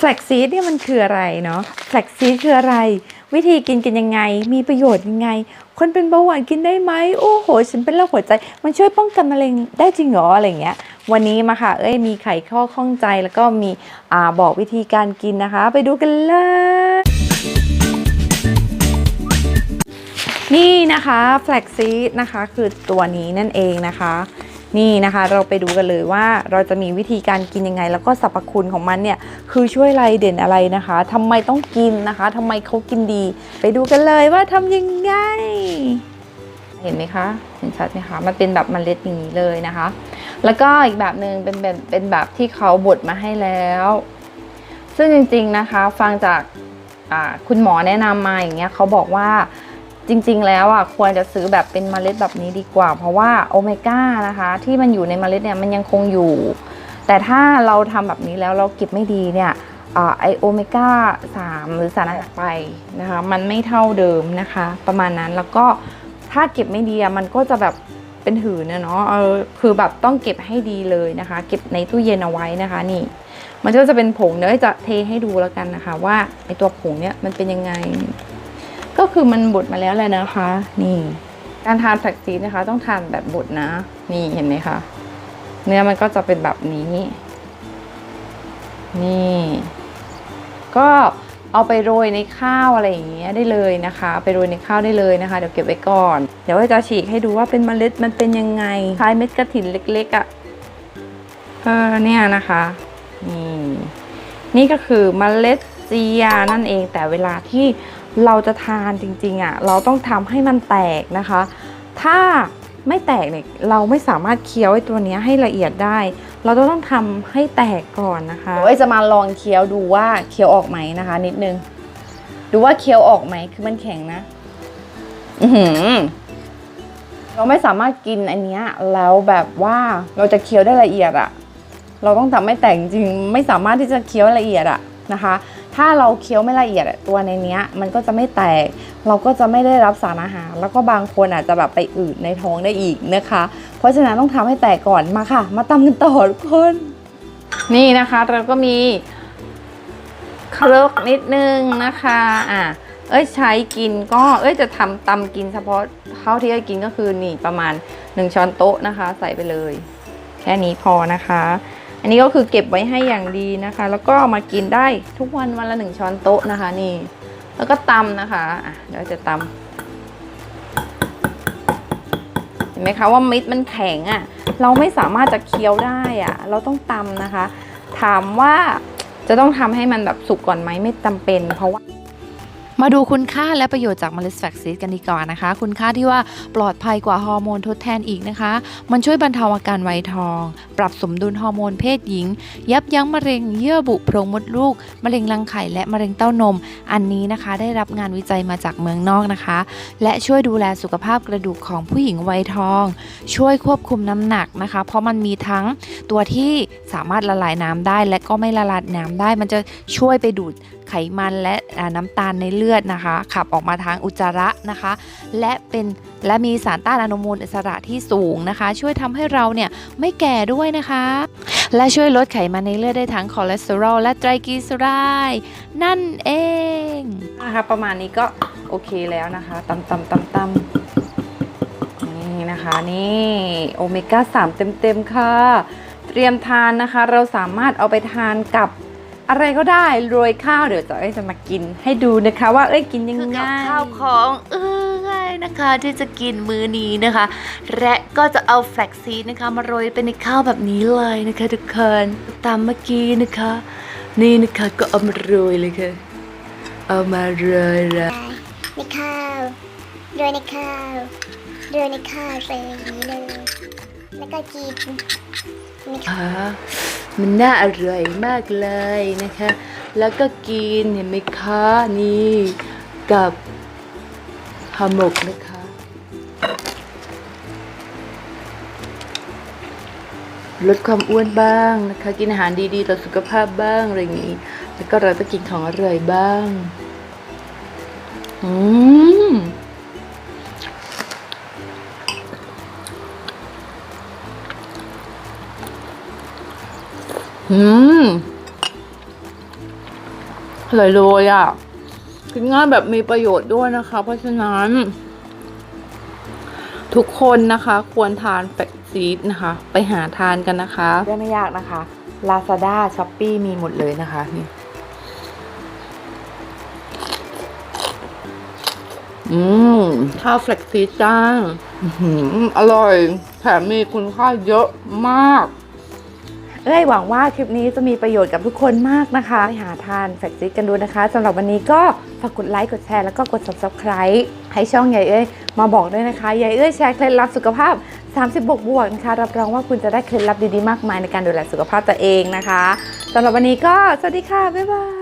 แฟลกซีดเนี่ยมันคืออะไรเนาะแฟลกซีดคืออะไร วิธีกินกันยังไง มีประโยชน์ยังไง คนเป็นเบาหวานกินได้ไหมโอ้โห ฉันเป็นโรคหัวใจ มันช่วยป้องกันมะเร็งได้จริงเหรออะไรเงี้ย วันนี้มาค่ะ เอ้ยมีไขข้อข้องใจแล้วก็มีอ่าบอกวิธีการกินนะคะ ไปดูกันเลยนี่นะคะแฟลกซีดนะคะคือตัวนี้นั่นเองนะคะ นี่นะคะ เราไปดูกันเลยว่าเราจะมีวิธีการกินยังไง แล้วก็สรรพคุณของมันเนี่ยคือช่วยอะไรเด่นอะไรนะคะทำไมต้องกินนะคะทำไมเขากินดี ไปดูกันเลยว่าทำยังไง เห็นไหมคะเห็นชัดไหมคะมันเป็นแบบเมล็ดอย่างนี้เลยนะคะ แล้วก็อีกแบบหนึ่งเป็นแบบเป็นแบบที่เขาบดมาให้แล้ว ซึ่งจริงๆนะคะ ฟังจากคุณหมอแนะนำมาอย่างเงี้ยเขาบอกว่า จริงๆ แล้วอะควรจะซื้อแบบเป็นเมล็ดแบบนี้ดีกว่า เพราะว่าโอเมก้านะคะ ที่มันอยู่ในเมล็ดเนี่ยมันยังคงอยู่ แต่ถ้าเราทำแบบนี้แล้วเราเก็บไม่ดีเนี่ยไอโอเมก้า3หรือสารอาหารไปนะคะ มันไม่เท่าเดิมนะคะ ประมาณนั้นแล้วก็ถ้าเก็บไม่ดีมันก็จะแบบเป็นหืนนะเนาะเออคือแบบต้องเก็บให้ดีเลยนะคะ เก็บในตู้เย็นเอาไว้นะคะนี่ มันก็จะเป็นผงเดี๋ยวจะเทให้ดูแล้วกันนะคะ ว่าไอตัวผงเนี่ยมันเป็นยังไง ก็คือมันบดมาแล้วเลยนะคะ นี่ การทานแฟลกซีนะคะ ต้องทานแบบบดนะ นี่เห็นไหมคะ เนื้อมันก็จะเป็นแบบนี้ นี่ ก็เอาไปโรยในข้าวอะไรอย่างเงี้ยได้เลยนะคะ ไปโรยในข้าวได้เลยนะคะ เดี๋ยวเก็บไว้ก่อน เดี๋ยวจะฉีกให้ดูว่าเป็นเมล็ดมันเป็นยังไงคล้ายเม็ดกระถินเล็กๆอะ่ะเออเนี่ยนะคะนี่นี่ก็คือเมล็ดเจียนั่นเองแต่เวลาที่ เราจะทานจริงๆอะ่ะเราต้องทำให้มันแตกนะคะ ถ้าไม่แตกเนี่ยเราไม่สามารถเคี้ยวไอ้ตัวเนี้ยให้ละเอียดได้ เราต้องทำให้แตกก่อนนะคะเดี๋ยวไอ้จะมาลองเคี้ยวดูว่าเคี้ยวออกไหมนะคะ นิดนึง ดูว่าเคี้ยวออกไหมคือมันแข็งนะ อือหือเราไม่สามารถกินอันเนี้ยแล้วแบบว่าเราจะเคี้ยวได้ละเอียดอะเราต้องทำให้แตกจริงไม่สามารถที่จะเคี้ยวละเอียดอะนะคะ ถ้าเราเคี้ยวไม่ละเอียดตัวในเนี้ย มันก็จะไม่แตก เราก็จะไม่ได้รับสารอาหาร แล้วก็บางคนอาจจะแบบไปอืดในท้องได้อีกนะคะ เพราะฉะนั้นต้องทำให้แตกก่อนมาค่ะ มาตำกันต่อทุกคน นี่นะคะเราก็มีครกนิดนึงนะคะอะเอ้ยใช้กินก็เอ้ยจะทำตำกินเฉพาะข้าวที่เอ้ยกินก็คือนี่ประมาณ 1 ช้อนโต๊ะนะคะ ใส่ไปเลย แค่นี้พอนะคะ อันนี้ก็คือเก็บไว้ให้อย่างดีนะคะ แล้วก็มากินได้ทุกวันวันละหนึ่งช้อนโต๊ะนะคะนี่ แล้วก็ตำนะคะอะเดี๋ยวจะตำเห็นไหมคะว่าเม็ดมันแข็งอะ่ะ เราไม่สามารถจะเคี้ยวได้อะ่ะ เราต้องตำนะคะ ถามว่าจะต้องทำให้มันแบบสุกก่อนไหมไม่จำเป็น เพราะว่า มาดูคุณค่าและประโยชน์จากเมล็ดแฟกซีดกันดีกว่านะคะ คุณค่าที่ว่าปลอดภัยกว่าฮอร์โมนทดแทนอีกนะคะ มันช่วยบรรเทาอาการไวยทอง ปรับสมดุลฮอร์โมนเพศหญิง ยับยั้งมะเร็งเยื่อบุโพรงมดลูก มะเร็งรังไข่และมะเร็งเต้านม อันนี้นะคะได้รับงานวิจัยมาจากเมืองนอกนะคะ และช่วยดูแลสุขภาพกระดูกของผู้หญิงวัยทอง ช่วยควบคุมน้ำหนักนะคะ เพราะมันมีทั้งตัวที่สามารถละลายน้ำได้ และก็ไม่ละลายน้ำได้ มันจะช่วยไปดูด ไขมันและน้ำตาลในเลือดนะคะ ขับออกมาทางอุจจาระนะคะ และเป็นและมีสารต้านอนุมูลอิสระที่สูงนะคะ ช่วยทำให้เราเนี่ยไม่แก่ด้วยนะคะ และช่วยลดไขมันในเลือดได้ทั้งคอเลสเตอรอลและไตรกลีเซอไรด์นั่นเองนะคะประมาณนี้ก็โอเคแล้วนะคะตำตำตำตำนี่นะคะนี่โอเมก้า3 เต็มๆค่ะ เตรียมทานนะคะ เราสามารถเอาไปทานกับ อะไรก็ได้โรยข้าวเดี๋ยวจะเอ้ยจะมากิน ให้ดูนะคะ ว่าเอ้ยกินยังคือไงกับข้าวของเอ้ยนะคะที่จะกินมื้อนี้นะคะ และก็จะเอาแฟลกซีดนะคะ มาโรยไปในข้าวแบบนี้เลยนะคะทุกคนตามเมื่อกี้นะคะ นี่นะคะก็เอามาโรยเลยค่ะเอามาโรยเลยในข้าวโรยในข้าวโรยในข้าวใส่อย่างนี้เลยแล้วก็กินในข้าวค่ะมันน่าอร่อยมากเลยนะคะ แล้วก็กินเห็นไหมคะนี่กับห่อหมกนะคะ ลดความอ้วนบ้างนะคะ กินอาหารดีๆ ต่อสุขภาพบ้างอะไรอย่างนี้ แล้วก็เราก็กินของอร่อยบ้าง อืม อืมอร่อยเลยอะ กินง่ายแบบมีประโยชน์ด้วยนะคะ เพราะฉะนั้น ทุกคนนะคะ ควรทานแฟกซีดนะคะ ไปหาทานกันนะคะได้ไม่ยากนะคะ Lazada s h o p e e มีหมดเลยนะคะนี่อืม ข้าวแฟลกซีดจ้าอื้อหืออร่อย แถมมีคุณค่าเยอะมาก เอ้ยหวังว่าคลิปนี้จะมีประโยชน์กับทุกคนมากนะคะไปหาทานแฟกซิกกันดูนะคะสำหรับวันนี้ก็ฝากกดไลค์กดแชร์แล้วก็กด subscribe ให้ช่องใหญ่เอ้ยมาบอกด้วยนะคะใหญ่เอ้ยแชร์เคล็ดลับสุขภาพ 30 บวกบวกนะคะรับรองว่าคุณจะได้เคล็ดลับดีๆมากมายในการดูแลสุขภาพตัวเองนะคะสำหรับวันนี้ก็สวัสดีค่ะบ๊ายบาย